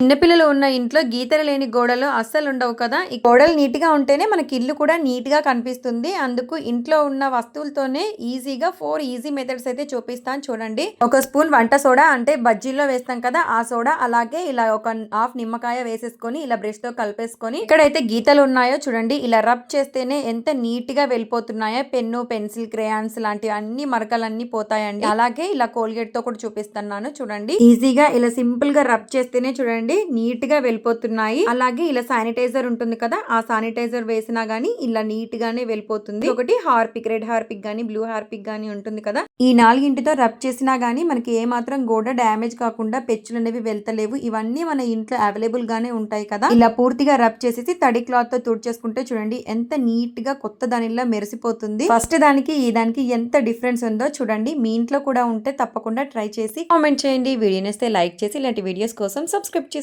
చిన్నపిల్లలు ఉన్న ఇంట్లో గీతలు లేని గోడలు అస్సలు ఉండవు కదా. ఈ గోడలు నీట్గా ఉంటేనే మనకి ఇల్లు కూడా నీట్గా కనిపిస్తుంది. అందుకు ఇంట్లో ఉన్న వస్తువులతోనే ఈజీగా ఫోర్ ఈజీ మెథడ్స్ అయితే చూపిస్తాను చూడండి. ఒక స్పూన్ వంట సోడా అంటే బజ్జీల్లో వేస్తాం కదా ఆ సోడా అలాగే ఇలా ఒక హాఫ్ నిమ్మకాయ వేసేసుకొని ఇలా బ్రష్తో కలిపేసుకొని ఇక్కడైతే గీతలు ఉన్నాయో చూడండి ఇలా రబ్ చేస్తేనే ఎంత నీట్గా వెళ్ళిపోతున్నాయో. పెన్ను పెన్సిల్ క్రేయాన్స్ లాంటి అన్ని మరకలన్నీ పోతాయండి. అలాగే ఇలా కోల్గేట్తో కూడా చూపిస్తున్నాను చూడండి. ఈజీగా ఇలా సింపుల్గా రబ్ చేస్తేనే చూడండి నీట్గా వెళ్ళిపోతున్నాయి. అలాగే ఇలా శానిటైజర్ ఉంటుంది కదా ఆ శానిటైజర్ వేసినా గానీ ఇలా నీట్ గానే వెళ్ళిపోతుంది. ఒకటి హార్పిక్ రెడ్ హార్పిక్ గానీ బ్లూ హార్పిక్ గానీ ఉంటుంది కదా. ఈ నాలుగింటితో రబ్ చేసినా గానీ మనకి ఏ మాత్రం గోడ డ్యామేజ్ కాకుండా పెచ్చులు అనేవి వెళ్తలేవు. ఇవన్నీ మన ఇంట్లో అవైలబుల్ గానే ఉంటాయి కదా. ఇలా పూర్తిగా రబ్ చేసేసి తడి క్లాత్తో తుడిచేసుకుంటే చూడండి ఎంత నీట్గా కొత్త దానిలా మెరిసిపోతుంది. ఫస్ట్ దానికి ఈ దానికి ఎంత డిఫరెన్స్ ఉందో చూడండి. మీ ఇంట్లో కూడా ఉంటే తప్పకుండా ట్రై చేసి కామెంట్ చేయండి. వీడియో నేస్తే లైక్ చేసి ఇలాంటి వీడియోస్ కోసం సబ్స్క్రైబ్ చేసి